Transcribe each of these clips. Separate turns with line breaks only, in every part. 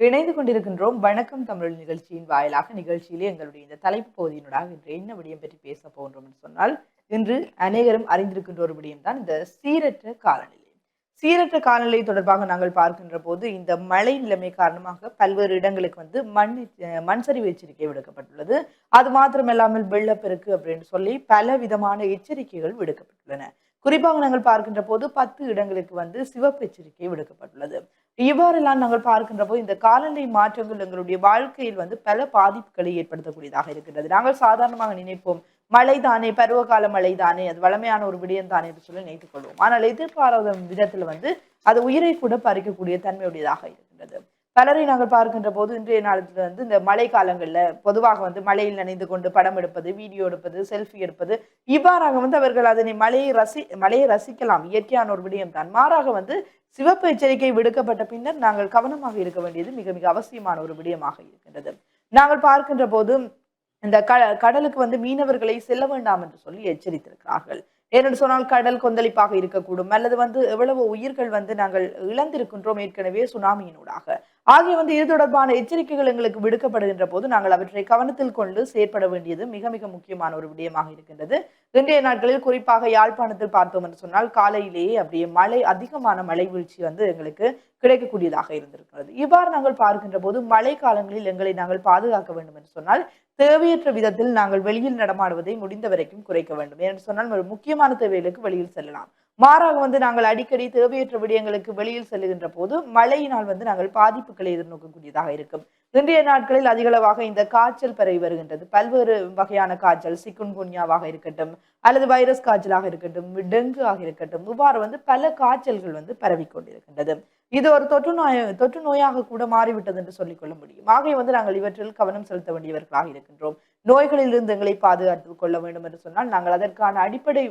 இணைந்து கொண்டிருக்கின்றோம் வணக்கம் தமிழ் நிகழ்ச்சியின் வாயிலாக. நிகழ்ச்சியிலே எங்களுடைய இந்த தலைப்பு பகுதியினூடாக இன்று என்ன விடயம் பற்றி பேச போன்றோம் என்று சொன்னால் இன்று அநேகரும் அறிந்திருக்கின்ற ஒரு விடயம் தான் இந்த சீரற்ற காலநிலை. சீரற்ற காலநிலை தொடர்பாக நாங்கள் பார்க்கின்ற போது இந்த மழை நிலைமை காரணமாக பல்வேறு இடங்களுக்கு வந்து மண் மண் சரிவு எச்சரிக்கை விடுக்கப்பட்டுள்ளது. அது மாத்திரமல்லாமல் வெள்ளப்பெருக்கு அப்படின்னு சொல்லி பல விதமான எச்சரிக்கைகள் விடுக்கப்பட்டுள்ளன. குறிப்பாக நாங்கள் பார்க்கின்ற போது பத்து இடங்களுக்கு வந்து சிவப்பு எச்சரிக்கை விடுக்கப்பட்டுள்ளது. இவ்வாறெல்லாம் நாங்கள் பார்க்கின்ற போது இந்த காலநிலை மாற்றங்கள் எங்களுடைய வாழ்க்கையில் வந்து பல பாதிப்புகளை ஏற்படுத்தக்கூடியதாக இருக்கின்றது. நாங்கள் சாதாரணமாக நினைப்போம் மழை தானே பருவகால மழை தானே அது வளமையான ஒரு விடயம் தானே என்று சொல்லி நினைத்துக் கொள்வோம். ஆனால் எதிர்பாராத விதத்தில் வந்து அது உயிரை கூட பறிக்கக்கூடிய தன்மையுடையதாக இருக்கின்றது. பலரை நாங்கள் பார்க்கின்ற போது இன்றைய நாளத்தில் வந்து இந்த மழை காலங்களில் பொதுவாக வந்து மழையில் நனைந்து கொண்டு படம் எடுப்பது வீடியோ எடுப்பது செல்ஃபி எடுப்பது இவ்வாறாக வந்து அவர்கள் அதனை மழையை ரசி மழையை ரசிக்கலாம். இயற்கையான ஒரு விடயம் தான். மாறாக வந்து சிவப்பு எச்சரிக்கை விடுக்கப்பட்ட பின்னர் நாங்கள் கவனமாக இருக்க வேண்டியது மிக மிக அவசியமான ஒரு விடயமாக இருக்கின்றது. நாங்கள் பார்க்கின்ற போது இந்த க கடலுக்கு வந்து மீனவர்களை செல்ல வேண்டாம் என்று சொல்லி எச்சரித்திருக்கிறார்கள். ஏனென்று சொன்னால் கடல் கொந்தளிப்பாக இருக்கக்கூடும். அல்லது வந்து எவ்வளவு உயிர்கள் வந்து நாங்கள் இழந்திருக்கின்றோம் ஏற்கனவே சுனாமியினூடாக. ஆகிய வந்து இது தொடர்பான எச்சரிக்கைகள் எங்களுக்கு விடுக்கப்படுகின்ற போது நாங்கள் அவற்றை கவனத்தில் கொண்டு செயற்பட வேண்டியது மிக மிக முக்கியமான ஒரு விடயமாக இருக்கின்றது. இன்றைய நாட்களில் குறிப்பாக யாழ்ப்பாணத்தில் பார்த்தோம் என்று சொன்னால் காலையிலேயே அப்படியே மழை அதிகமான மழை வீழ்ச்சி வந்து எங்களுக்கு கிடைக்கக்கூடியதாக இருந்திருக்கிறது. இவ்வாறு நாங்கள் பார்க்கின்ற போது மழை காலங்களில் எங்களை நாங்கள் பாதுகாக்க வேண்டும் என்று சொன்னால் தேவையற்ற விதத்தில் நாங்கள் வெளியில் நடமாடுவதை முடிந்த வரைக்கும் குறைக்க வேண்டும். என்று சொன்னால் ஒரு முக்கியமான தேவைகளுக்கு வெளியில் செல்லலாம். மாறாக வந்து நாங்கள் அடிக்கடி தேவையற்ற விடயங்களுக்கு வெளியில் செல்லுகின்ற போது மழையினால் வந்து நாங்கள் பாதிப்புகளை எதிர்நோக்கக்கூடியதாக இருக்கும். இன்றைய நாட்களில் அதிகளவாக இந்த காய்ச்சல் பரவி வருகின்றது. பல்வேறு வகையான காய்ச்சல் சிக்குன்குன்யாவாக இருக்கட்டும் அல்லது வைரஸ் காய்ச்சலாக இருக்கட்டும் டெங்கு ஆக இருக்கட்டும் இவ்வாறு வந்து பல காய்ச்சல்கள் வந்து பரவி கொண்டிருக்கின்றது. இது ஒரு தொற்று நோய் தொற்று நோயாக கூட மாறிவிட்டது என்று சொல்லிக் கொள்ள முடியும். ஆகவே வந்து நாங்கள் இவற்றில் கவனம் செலுத்த வேண்டியவர்களாக இருக்கின்றோம். நோய்களிலிருந்து எங்களை பாதுகாத்து கொள்ள வேண்டும் என்று சொன்னால் நாங்கள் அதற்கான அடிப்படை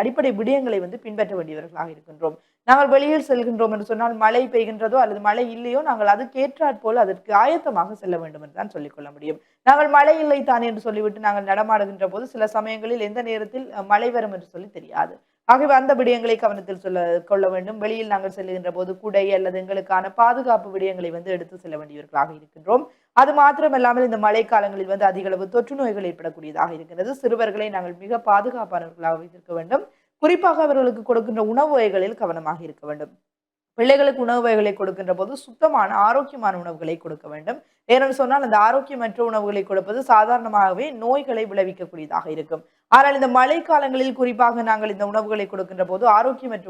அடிப்படை விடயங்களை வந்து பின்பற்ற வேண்டியவர்களாக இருக்கின்றோம். நாங்கள் வெளியில் செல்கின்றோம் என்று சொன்னால் மழை பெய்கின்றதோ அல்லது மழை இல்லையோ நாங்கள் அதுக்கேற்றாற் போல் அதற்கு ஆயத்தமாக செல்ல வேண்டும் என்று தான் சொல்லிக்கொள்ள முடியும். நாங்கள் மழை இல்லை தானே என்று சொல்லிவிட்டு நாங்கள் நடமாடுகின்ற போது சில சமயங்களில் எந்த நேரத்தில் மழை வரும் என்று சொல்லி தெரியாது. ஆகவே அந்த விடயங்களை கவனத்தில் சொல்ல கொள்ள வேண்டும். வெளியில் நாங்கள் செல்லுகின்ற போது குடை அல்லது எங்களுக்கான பாதுகாப்பு விடயங்களை வந்து எடுத்து செல்ல வேண்டியவர்களாக இருக்கின்றோம். அது மாத்திரமல்லாமல் இந்த மழை காலங்களில் வந்து அதிக அளவு தொற்று நோய்கள் ஏற்படக்கூடியதாக இருக்கிறது. சிறுவர்களை நாங்கள் மிக பாதுகாப்பானவர்களாக வைத்திருக்க வேண்டும். குறிப்பாக அவர்களுக்கு கொடுக்கின்ற உணவு வகைகளில் கவனமாக இருக்க வேண்டும். பிள்ளைகளுக்கு உணவு வகைகளை கொடுக்கின்ற போது சுத்தமான ஆரோக்கியமான உணவுகளை கொடுக்க வேண்டும். ஏனென்று சொன்னால் அந்த ஆரோக்கியமற்ற உணவுகளை கொடுப்பது சாதாரணமாகவே நோய்களை விளைவிக்கக்கூடியதாக இருக்கும். ஆனால் இந்த மழை காலங்களில் குறிப்பாக நாங்கள் இந்த உணவுகளை கொடுக்கின்ற போது ஆரோக்கியமற்ற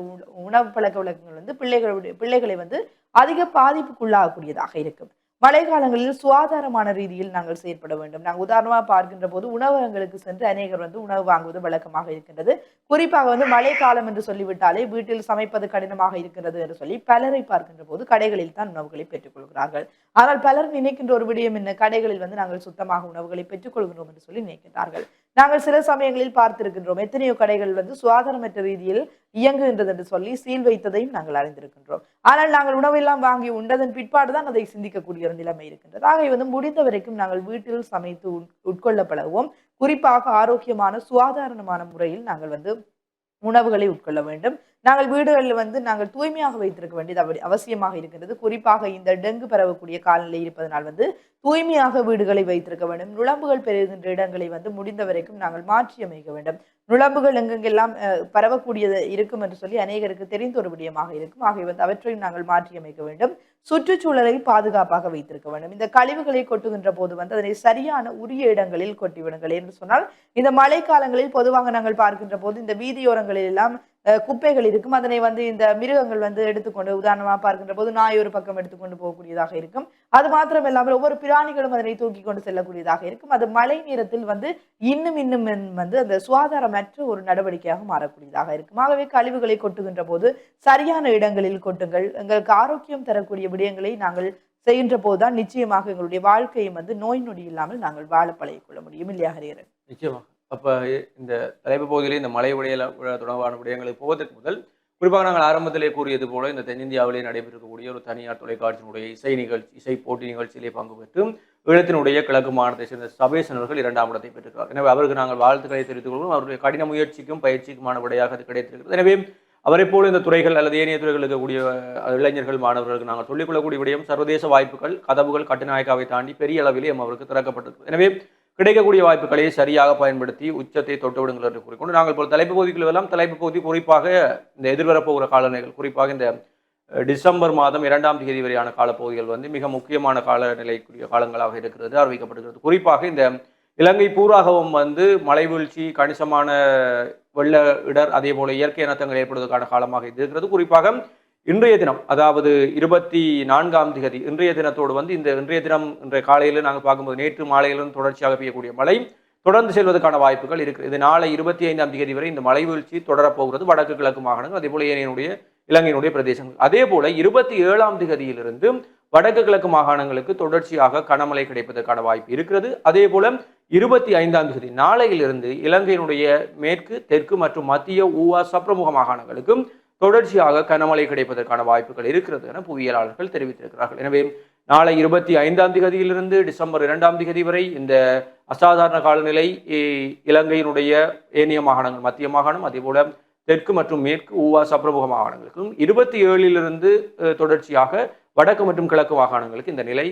உணவு பழக்க வழக்கங்கள் வந்து பிள்ளைகளுடைய பிள்ளைகளை வந்து அதிக பாதிப்புக்குள்ளாகக்கூடியதாக இருக்கும். மழை காலங்களில் சுகாதாரமான ரீதியில் நாங்கள் செயற்பட வேண்டும். நாங்கள் உதாரணமாக பார்க்கின்ற போது உணவகங்களுக்கு சென்று அநேகர் வந்து உணவு வாங்குவது வழக்கமாக இருக்கின்றது. குறிப்பாக வந்து மழைக்காலம் என்று சொல்லிவிட்டாலே வீட்டில் சமைப்பது கடினமாக இருக்கிறது என்று சொல்லி பலரை பார்க்கின்ற போது கடைகளில் தான் உணவுகளை பெற்றுக்கொள்கிறார்கள். ஆனால் பலர் நினைக்கின்ற ஒரு விடயம் என்ன? கடைகளில் வந்து நாங்கள் சுத்தமாக உணவுகளை பெற்றுக்கொள்கிறோம் என்று சொல்லி நினைக்கின்றார்கள். நாங்கள் சில சமயங்களில் பார்த்திருக்கின்றோம். எத்தனையோ கடைகள் வந்து சுகாதாரமற்ற ரீதியில் இயங்குகின்றது என்று சொல்லி சீல் வைத்ததையும் நாங்கள் அறிந்திருக்கின்றோம். ஆனால் நாங்கள் உணவெல்லாம் வாங்கி உண்டதன் பிற்பாடுதான் அதை சிந்திக்கக்கூடிய ஒரு நிலைமை இருக்கின்றது. ஆகவே வந்து முடிந்த வரைக்கும் நாங்கள் வீட்டில் சமைத்து உட்- உட்கொள்ள பழகுவோம் குறிப்பாக ஆரோக்கியமான சுகாதாரமான முறையில் நாங்கள் வந்து உணவுகளை உட்கொள்ள வேண்டும். நாங்கள் வீடுகளில் வந்து நாங்கள் தூய்மையாக வைத்திருக்க வேண்டியது அவசியமாக இருக்கின்றது. குறிப்பாக இந்த டெங்கு பரவக்கூடிய காலநிலை இருப்பதனால் வந்து தூய்மையாக வீடுகளை வைத்திருக்க வேண்டும். நுழம்புகள் பெறுகின்ற இடங்களை வந்து முடிந்த வரைக்கும் நாங்கள் மாற்றி அமைக்க வேண்டும். நுழம்புகள் எங்கெங்கெல்லாம் அஹ், பரவக்கூடியது இருக்கும் என்று சொல்லி அநேகருக்கு தெரிந்த ஒரு விடயமாக இருக்கும். ஆகிய வந்து அவற்றையும் நாங்கள் மாற்றி அமைக்க வேண்டும். சுற்றுச்சூழலை பாதுகாப்பாக வைத்திருக்க வேண்டும். இந்த கழிவுகளை கொட்டுகின்ற போது வந்து அதனை சரியான உரிய இடங்களில் கொட்டிவிடுங்கள் என்று சொன்னால் இந்த மழை காலங்களில் பொதுவாக நாங்கள் பார்க்கின்ற போது இந்த வீதியோரங்களில் எல்லாம் குப்பைகள் இருக்கும். அதனை வந்து இந்த மிருகங்கள் வந்து எடுத்துக்கொண்டு உதாரணமாக பார்க்கின்ற போது நாய் ஒரு பக்கம் எடுத்துக்கொண்டு போகக்கூடியதாக இருக்கும். அது மாத்திரம் இல்லாமல் ஒவ்வொரு பிராணிகளும் அதனை தூக்கி கொண்டு செல்லக்கூடியதாக இருக்கும். அது மழை நேரத்தில் வந்து இன்னும் இன்னும் வந்து அந்த சுகாதாரமற்ற ஒரு நடவடிக்கையாக மாறக்கூடியதாக இருக்கும். ஆகவே கழிவுகளை கொட்டுகின்ற போது சரியான இடங்களில் கொட்டுங்கள். எங்களுக்கு ஆரோக்கியம் தரக்கூடிய விடயங்களை நாங்கள் செய்கின்ற போதுதான் நிச்சயமாக எங்களுடைய வாழ்க்கையும் வந்து நோய் நொடி இல்லாமல் நாங்கள் வாழ பழகிக்கொள்ள முடியும். இல்லையா ஹரியரன்
நிச்சயமாக. அப்போ இந்த தலைப்பு பகுதியிலே இந்த மலை உடையல தொடர்பான விடயங்களுக்கு போவதற்கு முதல் குறிப்பாக நாங்கள் ஆரம்பத்திலே கூறியது போல இந்த தென்னிந்தியாவிலே நடைபெறக்கூடிய ஒரு தனியார் தொலைக்காட்சியினுடைய இசை நிகழ்ச்சி இசை போட்டி நிகழ்ச்சியிலே பங்கு பெற்று ஈழத்தினுடைய கிழக்கு மாநிலத்தை சேர்ந்த சபேசனர்கள் இரண்டாம் இடத்தை பெற்றிருக்கிறார். எனவே அவருக்கு நாங்கள் வாழ்த்துக்களை தெரிவித்துக் கொள்வோம். அவருடைய கடின முயற்சிக்கும் பயிற்சிக்குமான விடையாக அது கிடைத்திருக்கிறது. எனவே அவரை போல இந்த துறைகள் அல்லது ஏனைய துறைகள் இருக்கக்கூடிய இளைஞர்கள் மாணவர்களுக்கு நாங்கள் சொல்லிக்கொள்ளக்கூடிய விடயம் சர்வதேச வாய்ப்புகள் கதவுகள் கட்டுநாயக்காவை தாண்டி பெரிய அளவிலே அவருக்கு திறக்கப்பட்டிருக்கிறது. எனவே கிடைக்கக்கூடிய வாய்ப்புகளை சரியாக பயன்படுத்தி உச்சத்தை தொட்டுவிடுங்கள் என்று கூறிக்கொண்டு நாங்கள் இப்போ தலைப்பு பகுதிகள் எல்லாம் தலைப்பு பகுதி குறிப்பாக இந்த எதிர்வரப்போகிற காலநிலைகள் குறிப்பாக இந்த டிசம்பர் மாதம் இரண்டாம் தேதி வரையான காலப்பகுதிகள் வந்து மிக முக்கியமான காலநிலைக்குரிய காலங்களாக இருக்கிறது அறிவிக்கப்படுகிறது. குறிப்பாக இந்த இலங்கை பூராகவும் வந்து மழை வீழ்ச்சி கணிசமான வெள்ள இடர் அதே போல இயற்கை இனத்தங்கள் ஏற்படுவதற்கான காலமாக இது இருக்கிறது. குறிப்பாக இன்றைய தினம் அதாவது இருபத்தி நான்காம் திகதி இன்றைய தினத்தோடு வந்து இந்த இன்றைய தினம் இன்றைய காலையில் நாங்கள் பார்க்கும்போது நேற்று மாலையிலிருந்து தொடர்ச்சியாக பெய்யக்கூடிய மழை தொடர்ந்து செல்வதற்கான வாய்ப்புகள் இருக்குது இது நாளை இருபத்தி ஐந்தாம் தேதி வரை இந்த மழை வீழ்ச்சி தொடரப்போகிறது. வடக்கு கிழக்கு மாகாணங்கள் அதே போல ஏனையினுடைய இலங்கையினுடைய பிரதேசங்கள். அதே போல இருபத்தி ஏழாம் திகதியிலிருந்து வடக்கு கிழக்கு மாகாணங்களுக்கு தொடர்ச்சியாக கனமழை கிடைப்பதற்கான வாய்ப்பு இருக்கிறது. அதே போல இருபத்தி ஐந்தாம் தேதி நாளையிலிருந்து இலங்கையினுடைய மேற்கு தெற்கு மற்றும் மத்திய ஊவா சப்ரமுக மாகாணங்களுக்கும் தொடர்ச்சியாக கனமழை கிடைப்பதற்கான வாய்ப்புகள் இருக்கிறது என புவியியலாளர்கள் தெரிவித்திருக்கிறார்கள். எனவே நாளை இருபத்தி ஐந்தாம் திகதியிலிருந்து டிசம்பர் இரண்டாம் திகதி வரை இந்த அசாதாரண காலநிலை இலங்கையினுடைய ஏனைய மாகாணங்கள் மத்திய மாகாணம் அதேபோல தெற்கு மற்றும் மேற்கு ஊவா சப்ரமுக மாகாணங்களுக்கும் இருபத்தி ஏழிலிருந்து தொடர்ச்சியாக வடக்கு மற்றும் கிழக்கு மாகாணங்களுக்கு இந்த நிலை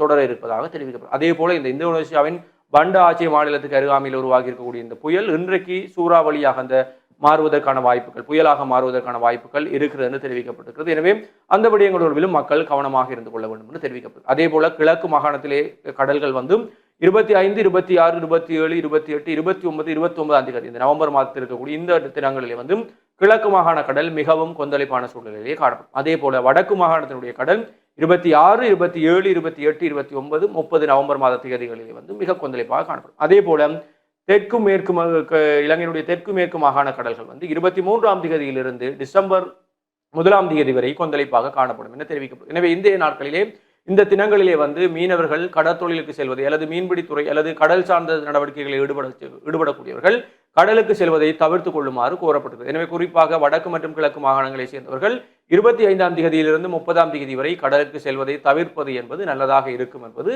தொடர இருப்பதாக தெரிவிக்கப்படும். அதே போல இந்த இந்தோனேசியாவின் பண்ட ஆட்சி மாநிலத்துக்கு அருகாமையில் உருவாகி இருக்கக்கூடிய இந்த புயல் இன்றைக்கு சூறாவளியாக அந்த மாறுவதற்கான வாய்ப்புகள் புயலாக மாறுவதற்கான வாய்ப்புகள் இருக்கிறது என்று தெரிவிக்கப்பட்டிருக்கிறது. எனவே அந்த விடயங்களோடு மக்கள் கவனமாக இருந்து கொள்ள வேண்டும் என்று தெரிவிக்கப்படும் அதே போல கிழக்கு மாகாணத்திலே கடல்கள் வந்து இருபத்தி ஐந்து இருபத்தி ஆறு இருபத்தி ஏழு இருபத்தி எட்டு இருபத்தி ஒன்பது இருபத்தி ஒன்பதாம் தேதி இந்த நவம்பர் மாதத்தில் இருக்கக்கூடிய இந்த தினங்களிலே வந்து கிழக்கு மாகாண கடல் மிகவும் கொந்தளிப்பான சூழ்நிலையிலே காணப்படும். அதே போல வடக்கு மாகாணத்தினுடைய கடல் இருபத்தி ஆறு இருபத்தி ஏழு இருபத்தி எட்டு இருபத்தி ஒன்பது முப்பது நவம்பர் மாத தேதிகளிலே வந்து மிக கொந்தளிப்பாக காணப்படும். அதே போல தெற்கு மேற்கு இலங்கையினுடைய தெற்கு மேற்கு மாகாண கடல்கள் வந்து இருபத்தி மூன்றாம் திகதியிலிருந்து டிசம்பர் முதலாம் தேதி வரை கொந்தளிப்பாக காணப்படும் என தெரிவிக்கப்படும். எனவே இந்திய நாட்களிலே இந்த தினங்களிலே வந்து மீனவர்கள் கடற்தொழிலுக்கு செல்வதை அல்லது மீன்பிடித்துறை அல்லது கடல் சார்ந்த நடவடிக்கைகளில் ஈடுபட ஈடுபடக்கூடியவர்கள் கடலுக்கு செல்வதை தவிர்த்து கொள்ளுமாறு கோரப்பட்டது எனவே குறிப்பாக வடக்கு மற்றும் கிழக்கு மாகாணங்களை சேர்ந்தவர்கள் இருபத்தி ஐந்தாம் திகதியிலிருந்து முப்பதாம் திகதி வரை கடலுக்கு செல்வதை தவிர்ப்பது என்பது நல்லதாக இருக்கும் என்பது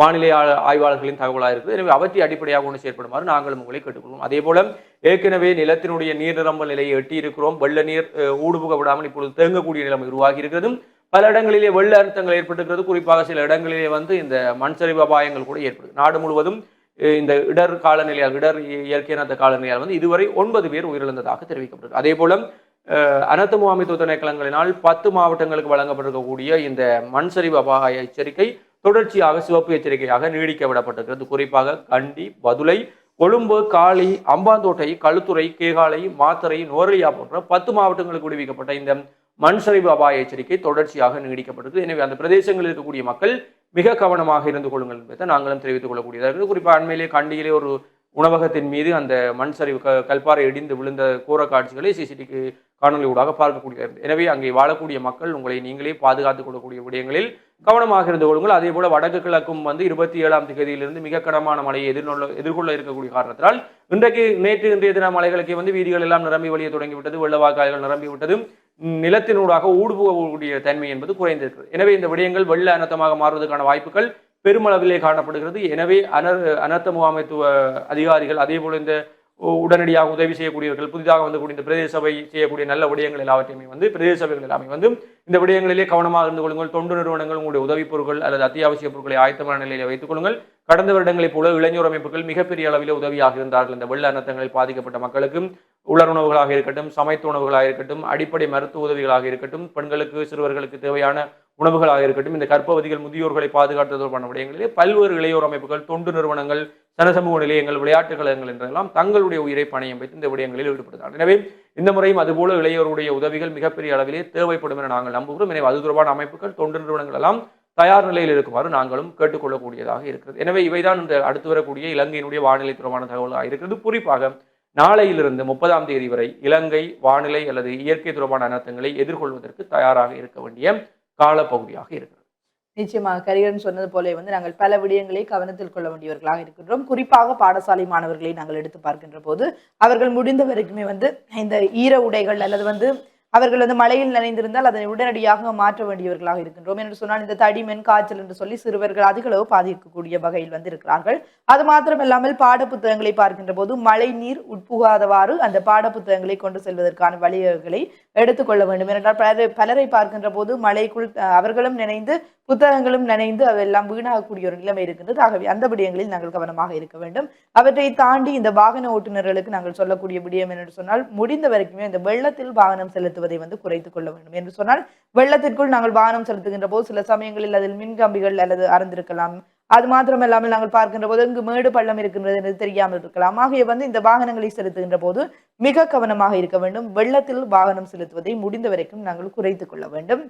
வானிலை ஆய்வாளர்களின் தகவலாக இருக்குது. எனவே அவற்றை அடிப்படையாக கொண்டு செயற்படுமாறு நாங்களும் உங்களை கேட்டுக்கொள்வோம். அதே போல ஏற்கனவே நிலத்தினுடைய நீர் நிரம்பல் நிலையை எட்டி இருக்கிறோம் வெள்ள நீர் ஊடுபுக விடாமல் இப்பொழுது தேங்கக்கூடிய நிலைமை உருவாகி இருக்கிறது பல இடங்களிலே வெள்ள அழுத்தங்கள் ஏற்பட்டிருக்கிறது. குறிப்பாக சில இடங்களிலே வந்து இந்த மண் சரிவு அபாயங்கள் கூட ஏற்படுது. நாடு முழுவதும் இந்த இடர் காலநிலையால் இடர் இயற்கையான இயற்கை காலநிலையால் வந்து இதுவரை ஒன்பது பேர் உயிரிழந்ததாக தெரிவிக்கப்படுகிறது அதே போல அனர்த்த முகாமைத்துவ திணைக்களங்களினால் பத்து மாவட்டங்களுக்கு வழங்கப்பட்டிருக்கக்கூடிய இந்த மண் சரிவு அபாய எச்சரிக்கை தொடர்ச்சியாக சிவப்பு எச்சரிக்கையாக நீடிக்க விடப்பட்டிருக்கிறது. குறிப்பாக கண்டி பதுளை கொழும்பு காளி அம்பாந்தோட்டை களுத்துறை கேகாலை மாத்தறை நோரலியா போன்ற பத்து மாவட்டங்களுக்கு விடுவிக்கப்பட்ட இந்த மண் சரிவு அபாய எச்சரிக்கை தொடர்ச்சியாக நீடிக்கப்பட்டது எனவே அந்த பிரதேசங்களில் இருக்கக்கூடிய மக்கள் மிக கவனமாக இருந்து கொள்ளுங்கள் என்பதை நாங்களும் தெரிவித்துக் கொள்ளக்கூடியதாக இருக்குது. குறிப்பாக அண்மையிலே கண்டியிலே ஒரு உணவகத்தின் மீது அந்த மண் சரிவு க கல்பாறை இடிந்து விழுந்த கூற காட்சிகளை சிசிடிவி காணொலி ஊடாக பார்க்கக்கூடிய எனவே அங்கே வாழக்கூடிய மக்கள் உங்களை நீங்களே பாதுகாத்துக் கொள்ளக்கூடிய விடயங்களில் கவனமாக இருந்து கொள்ளுங்கள். அதே போல வடக்கு கிழக்கும் வந்து இருபத்தி ஏழாம் தேதியிலிருந்து மிக கனமான மழையை எதிர்நொள்ள எதிர்கொள்ள இருக்கக்கூடிய காரணத்தினால் இன்றைக்கு நேற்று இன்றைய தின மலைகளுக்கு வந்து வீதிகள் எல்லாம் நிரம்பி வழிய தொடங்கிவிட்டது வெள்ளவாக்காய்கள் நிரம்பிவிட்டது நிலத்தினூடாக ஊடுபோகக்கூடிய தன்மை என்பது குறைந்திருக்கிறது. எனவே இந்த விடயங்கள் வெள்ள அனர்த்தமாக மாறுவதற்கான வாய்ப்புகள் பெருமளவிலே காணப்படுகிறது. எனவே அனர் அனர்த்த முகாமைத்துவ அதிகாரிகள் அதே போல இந்த உடனடியாக உதவி செய்யக்கூடியவர்கள் புதிதாக வந்தக்கூடிய இந்த பிரதேச சபை செய்யக்கூடிய நல்ல விடயங்கள் எல்லாவற்றையுமே வந்து பிரதேச சபைகள் எல்லாமே வந்து இந்த விடயங்களிலே கவனமாக இருந்து கொள்ளுங்கள். தொண்டு நிறுவனங்கள் உங்களுடைய உதவிப் பொருட்கள் அல்லது அத்தியாவசிய பொருட்களை ஆயத்தமான நிலையில் வைத்துக் கொள்ளுங்கள். கடந்த வருடங்களைப் போல இளைஞர் அமைப்புகள் மிகப்பெரிய அளவில் உதவியாக இருந்தார்கள். இந்த வெள்ள அனர்த்தங்களில் பாதிக்கப்பட்ட மக்களுக்கும் உலருணவுகளாக இருக்கட்டும் சமைத்த உணவுகளாக இருக்கட்டும் அடிப்படை மருத்துவ உதவிகளாக இருக்கட்டும் பெண்களுக்கு சிறுவர்களுக்கு தேவையான உணவுகளாக இருக்கட்டும் இந்த கர்ப்பவதிகள் முதியோர்களை பாதுகாத்து தொடர்பான விடயங்களிலே பல்வேறு இளையோர் அமைப்புகள் தொண்டு நிறுவனங்கள் சனசமூக நிலையங்கள் விளையாட்டுக் கழகங்கள் என்றெல்லாம் தங்களுடைய உயிரை பணியம் வைத்து இந்த விடயங்களில் ஈடுபடுத்தார் எனவே இந்த முறையும் அதுபோல இளையோருடைய உதவிகள் மிகப்பெரிய அளவிலே தேவைப்படும் என நாங்கள் நம்புகிறோம். எனவே அது தொடர்பான அமைப்புகள் தொண்டு நிறுவனங்கள் எல்லாம் தயார் நிலையில் இருக்குமாறு நாங்களும் கேட்டுக்கொள்ளக்கூடியதாக இருக்கிறது. எனவே இவைதான் இந்த அடுத்து வரக்கூடிய இலங்கையினுடைய வானிலை தொடர்பான தகவலாக இருக்கிறது. குறிப்பாக நாளையிலிருந்து முப்பதாம் தேதி வரை இலங்கை வானிலை அல்லது இயற்கை தொடர்பான அனர்த்தங்களை எதிர்கொள்வதற்கு தயாராக இருக்க வேண்டிய காலப்பகுதியாக இருக்கிறது.
நிச்சயமாக கரிகரன் சொன்னது போல வந்து நாங்கள் பல விடயங்களை கவனத்தில் கொள்ள வேண்டியவர்களாக இருக்கின்றோம். குறிப்பாக பாடசாலை மாணவர்களை நாங்கள் எடுத்து பார்க்கின்ற போது அவர்கள் முடிந்த வரைக்குமே வந்து இந்த ஈர உடைகள் அல்லது வந்து அவர்கள் வந்து மழையில் நனைந்திருந்தால் அதனை உடனடியாக மாற்ற வேண்டியவர்களாக இருக்கின்றோம். என்று சொன்னால் இந்த தடிமென் காய்ச்சல் என்று சொல்லி சிறுவர்கள் அதிக அளவு பாதிக்கக்கூடிய வகையில் வந்து இருக்கிறார்கள் அது மாத்திரமில்லாமல் பாடப்புத்தகங்களை பார்க்கின்ற போது மழை நீர் உட்புகாதவாறு அந்த பாடப்புத்தகங்களை கொண்டு செல்வதற்கான வழிகளை எடுத்துக்கொள்ள வேண்டும். ஏனென்றால் பலரை பலரை பார்க்கின்ற போது மழைக்குள் அஹ், அவர்களும் நினைந்து புத்தகங்களும் நினைந்து அவையெல்லாம் வீணாகக்கூடிய ஒரு நிலைமை இருக்கின்றது. ஆகவே அந்த விடயங்களில் நாங்கள் கவனமாக இருக்க வேண்டும். அவற்றை தாண்டி இந்த வாகன ஓட்டுநர்களுக்கு நாங்கள் சொல்லக்கூடிய விடயம் என்று சொன்னால் முடிந்த வரைக்குமே இந்த வெள்ளத்தில் வாகனம் செலுத்துவதை வந்து குறைத்துக் கொள்ள வேண்டும் என்று சொன்னால் வெள்ளத்திற்குள் நாங்கள் வாகனம் செலுத்துகின்ற போது சில சமயங்களில் அதில் மின்கம்பிகள் அல்லது அறந்திருக்கலாம். அது மாத்திரமல்லாமல் நாங்கள் பார்க்கின்ற போது இங்கு மேடு பள்ளம் இருக்கின்றது என்று தெரியாமல் இருக்கலாம். ஆகிய வந்து இந்த வாகனங்களை செலுத்துகின்ற போது மிக கவனமாக இருக்க வேண்டும். வெள்ளத்தில் வாகனம் செலுத்துவதை முடிந்த வரைக்கும் நாங்கள் குறைத்துக் கொள்ள வேண்டும்.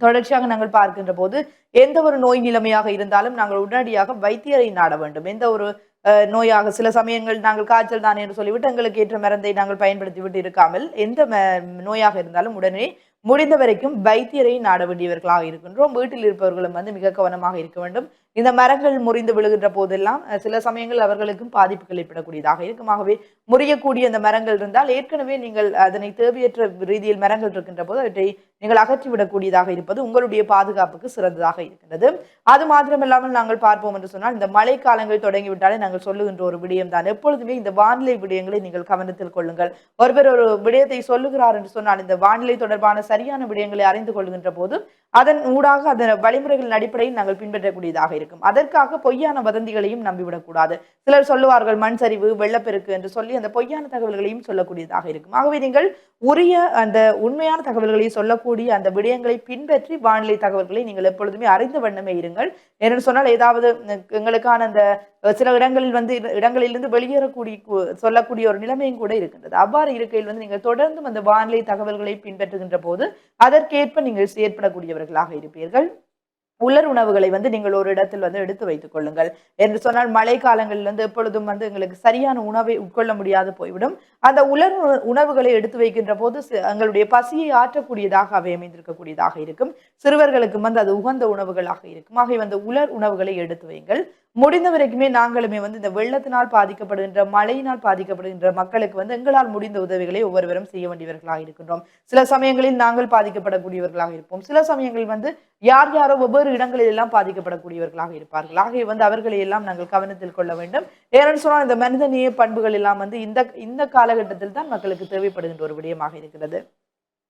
தொடர்ச்சியாக நாங்கள் பார்க்கின்ற போது எந்த ஒரு நோய் நிலைமையாக இருந்தாலும் நாங்கள் உடனடியாக வைத்தியரை நாட வேண்டும். எந்த ஒரு அஹ், நோயாக சில சமயங்கள் நாங்கள் காய்ச்சல் தான் என்று சொல்லிவிட்டு எங்களுக்கு ஏற்ற மருந்தை நாங்கள் பயன்படுத்தி விட்டு இருக்காமல் எந்த ம- நோயாக இருந்தாலும் உடனே முடிந்த வரைக்கும் வைத்தியரை நாட வேண்டியவர்களாக இருக்கின்றோம். வீட்டில் இருப்பவர்களும் வந்து மிக கவனமாக இருக்க வேண்டும். இந்த மரங்கள் முறிந்து விழுகின்ற போதெல்லாம் சில சமயங்கள் அவர்களுக்கும் பாதிப்புகள் ஏற்படக்கூடியதாக இருக்கும். ஆகவே முறியக்கூடிய அந்த மரங்கள் இருந்தால் ஏற்கனவே நீங்கள் அதனை தேவையற்ற ரீதியில் மரங்கள் இருக்கின்ற போது அவற்றை நீங்கள் அகற்றிவிடக்கூடியதாக இருப்பது உங்களுடைய பாதுகாப்புக்கு சிறந்ததாக இருக்கின்றது. அது மாத்திரமில்லாமல் நாங்கள் பார்ப்போம் என்று சொன்னால் இந்த மழை காலங்கள் தொடங்கிவிட்டாலே நாங்கள் சொல்லுகின்ற ஒரு விடயம் தான். எப்பொழுதுமே இந்த வானிலை விடயங்களை நீங்கள் கவனத்தில் கொள்ளுங்கள். ஒருவர் ஒரு விடயத்தை சொல்லுகிறார் என்று சொன்னால் இந்த வானிலை தொடர்பான சரியான விடயங்களை அறிந்து கொள்கின்ற போது அதன் ஊடாக அதன் வழிமுறைகளின் அடிப்படையில் நாங்கள் பின்பற்றக்கூடியதாக இருக்கும் அதற்காக பொய்யான வதந்திகளையும் நம்பிவிடக்கூடாது. சிலர் சொல்லுவார்கள் மண் சரிவு வெள்ளப்பெருக்கு என்று சொல்லி அந்த பொய்யான தகவல்களையும் சொல்லக்கூடியதாக இருக்கும். ஆகவே நீங்கள் உரிய அந்த உண்மையான தகவல்களை சொல்லக்கூடிய அந்த விடயங்களை பின்பற்றி வானிலை தகவல்களை நீங்கள் எப்பொழுதுமே அறிந்த வண்ணமே இருங்கள். என்னென்னு சொன்னால் ஏதாவது எங்களுக்கான அந்த சில இடங்களில் வந்து இடங்களிலிருந்து வெளியேறக்கூடிய சொல்லக்கூடிய ஒரு நிலைமையும் கூட இருக்கின்றது. அவ்வாறு இருக்கையில் வந்து நீங்கள் தொடர்ந்தும் அந்த வானிலை தகவல்களை பின்பற்றுகின்ற போது அதற்கேற்ப நீங்கள் செயற்படக்கூடியவர்களாக இருப்பீர்கள். உலர் உணவுகளை வந்து நீங்கள் ஒரு இடத்தில் வந்து எடுத்து வைத்துக் கொள்ளுங்கள். என்று சொன்னால் மழை காலங்களில் வந்து எப்பொழுதும் வந்து எங்களுக்கு சரியான உணவை உட்கொள்ள முடியாது போய்விடும். அந்த உலர் உண- உணவுகளை எடுத்து வைக்கின்ற போது எங்களுடைய பசியை ஆற்றக்கூடியதாக அவை அமைந்திருக்கக்கூடியதாக இருக்கும். சிறுவர்களுக்கு வந்து அது உகந்த உணவுகளாக இருக்கும். ஆகவே வந்து உலர் உணவுகளை எடுத்து வைங்கள் முடிந்த வரைக்குமே நாங்களுமே வந்து இந்த வெள்ளத்தினால் பாதிக்கப்படுகின்ற மழையினால் பாதிக்கப்படுகின்ற மக்களுக்கு வந்து எங்களால் முடிந்த உதவிகளை ஒவ்வொருவரும் செய்ய வேண்டியவர்களாக இருக்கின்றோம். சில சமயங்களில் நாங்கள் பாதிக்கப்படக்கூடியவர்களாக இருப்போம். சில சமயங்களில் வந்து யார் யாரோ ஒவ்வொரு இடங்களில் எல்லாம் பாதிக்கப்படக்கூடியவர்களாக இருப்பார்கள். ஆகவே வந்து அவர்களை எல்லாம் நாங்கள் கவனத்தில் கொள்ள வேண்டும். ஏனென்று சொன்னால் இந்த மனிதநேய பண்புகள் எல்லாம் வந்து இந்த இந்த காலகட்டத்தில் தான் மக்களுக்கு தேவைப்படுகின்ற ஒரு விடயமாக இருக்கிறது.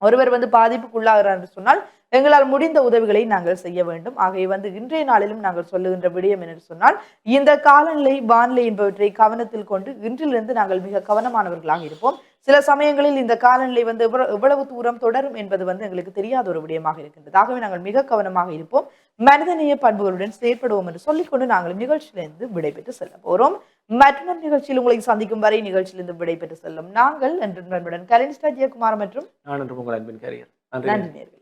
ஒருவர் வந்து பாதிப்புக்குள்ளாகிறார் என்று சொன்னால் எங்களால் முடிந்த உதவிகளை நாங்கள் செய்ய வேண்டும். ஆகவே வந்து இன்றைய நாளிலும் நாங்கள் சொல்லுகின்ற விடயம் என்று சொன்னால் இந்த காலநிலை வானிலை என்பவற்றை கவனத்தில் கொண்டு இன்றிலிருந்து நாங்கள் மிக கவனமானவர்களாக இருப்போம். சில சமயங்களில் இந்த காலநிலை வந்து எவ்வளவு தூரம் தொடரும் என்பது வந்து எங்களுக்கு தெரியாத ஒரு விடயமாக இருக்கின்றது. ஆகவே நாங்கள் மிக கவனமாக இருப்போம். மனிதநேய பண்புகளுடன் செயற்படுவோம் என்று சொல்லிக்கொண்டு நாங்கள் நிகழ்ச்சியிலிருந்து விடைபெற்று செல்ல போகிறோம் மற்றொரு நிகழ்ச்சியில் உங்களை சந்திக்கும் வரை நிகழ்ச்சியிலிருந்து விடைபெற்று செல்லும் நாங்கள் என்று நண்புடன் கரணிஸ்டா ஜெயக்குமார் மற்றும் நன்றி நேர்களே.